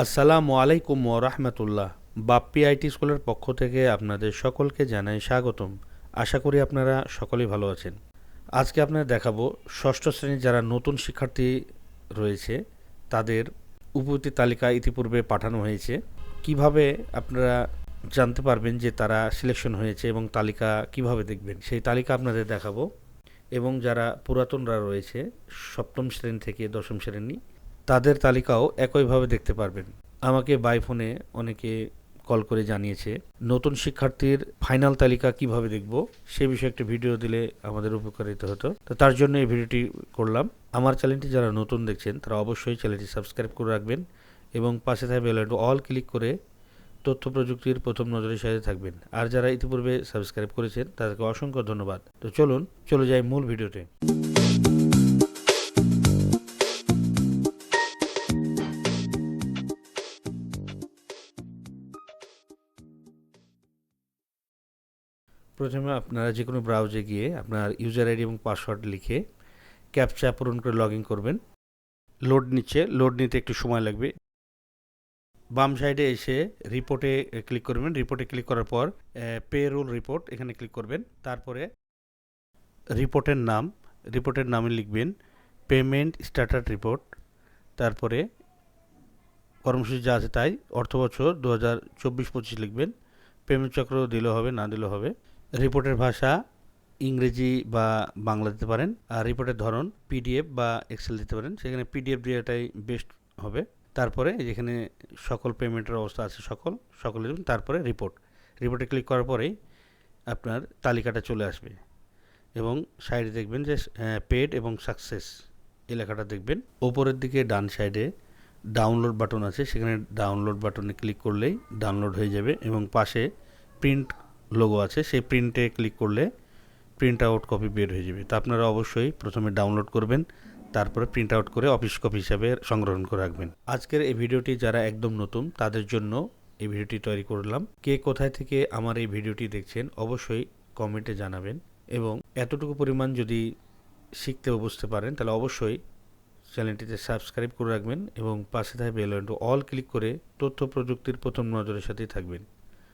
আসসালামু আলাইকুম ওরহমতুল্লাহ বাপ্পি আইটি স্কুলের পক্ষ থেকে আপনাদের সকলকে জানাই স্বাগতম। আশা করি আপনারা সকলেই ভালো আছেন। আজকে আপনাদের দেখাবো ষষ্ঠ শ্রেণির যারা নতুন শিক্ষার্থী রয়েছে, তাদের উপস্থিতি তালিকা ইতিপূর্বে পাঠানো হয়েছে। কীভাবে আপনারা জানতে পারবেন যে তারা সিলেকশন হয়েছে এবং তালিকা কীভাবে দেখবেন, সেই তালিকা আপনাদের দেখাবো। এবং যারা পুরাতনরা রয়েছে, সপ্তম শ্রেণি থেকে দশম শ্রেণি তাদের তালিকাও একইভাবে দেখতে পারবেন। আমাকে বাই ফোনে অনেকে কল করে জানিয়েছে, নতুন শিক্ষার্থীর ফাইনাল তালিকা কীভাবে দেখব? সে বিষয়ে একটি ভিডিও দিলে আমাদের উপকারিত হতো। তো তার জন্য এই ভিডিওটি করলাম। আমার চ্যানেলটি যারা নতুন দেখছেন, তারা অবশ্যই চ্যানেলটি সাবস্ক্রাইব করে রাখবেন এবং পাশে থাকবে বেল অল ক্লিক করে তথ্য প্রযুক্তির প্রথম নজরের সাথে থাকবেন। আর যারা ইতিপূর্বে সাবস্ক্রাইব করেছেন, তাদেরকে অসংখ্য ধন্যবাদ। তো চলুন, চলে যাই মূল ভিডিওতে প্রথমে আপনারা যে কোনো ব্রাউজে গিয়ে আপনার ইউজার আইডি এবং পাসওয়ার্ড লিখে ক্যাপচা পূরণ করে লগ ইন করবেন। লোড নিচ্ছে লোড নিতে একটু সময় লাগবে। বাম সাইডে এসে রিপোর্টে ক্লিক করবেন। রিপোর্টে ক্লিক করার পর পে রোল রিপোর্ট এখানে ক্লিক করবেন। তারপরে রিপোর্টের নাম রিপোর্টের নামে লিখবেন পেমেন্ট স্ট্যাটাস রিপোর্ট তারপরে কর্মসূচি যা আছে তাই অর্থবছর দু হাজার চব্বিশ পঁচিশ লিখবেন। পেমেন্ট চক্র দিলেও হবে, না দিলেও হবে। রিপোর্টের ভাষা ইংরেজি বা বাংলা দিতে পারেন, আর রিপোর্টের ধরন পিডিএফ বা এক্সেল দিতে পারেন। সেখানে পিডিএফ দেওয়াটাই বেস্ট হবে। তারপরে যেখানে সকল পেমেন্টের অবস্থা আছে সকল, সকলে তারপরে রিপোর্ট। রিপোর্টে ক্লিক করার পরেই আপনার তালিকাটা চলে আসবে এবং সাইডে দেখবেন যে পেড এবং সাকসেস এই লেখাটা দেখবেন। ওপরের দিকে ডান সাইডে ডাউনলোড বাটন আছে। সেখানে ডাউনলোড বাটনে ক্লিক করলেই ডাউনলোড হয়ে যাবে এবং পাশে প্রিন্ট লোগো আছে, সেই প্রিন্টে ক্লিক করলে প্রিন্ট আউট কপি বের হয়ে যাবে। তা আপনারা অবশ্যই প্রথমে ডাউনলোড করবেন, তারপরে প্রিন্ট আউট করে অফিস কপি হিসাবে সংগ্রহণ করে রাখবেন। আজকের এই ভিডিওটি যারা একদম নতুন, তাদের জন্য এই ভিডিওটি তৈরি করলাম। কে কোথায় থেকে আমার এই ভিডিওটি দেখছেন, অবশ্যই কমেন্টে জানাবেন এবং এতটুকু পরিমাণ যদি শিখতে বুঝতে পারেন, তাহলে অবশ্যই চ্যানেলটিতে সাবস্ক্রাইব করে রাখবেন এবং পাশে থাকবে বেল অল ক্লিক করে তথ্য প্রযুক্তির প্রথম নজরের সাথেই থাকবেন।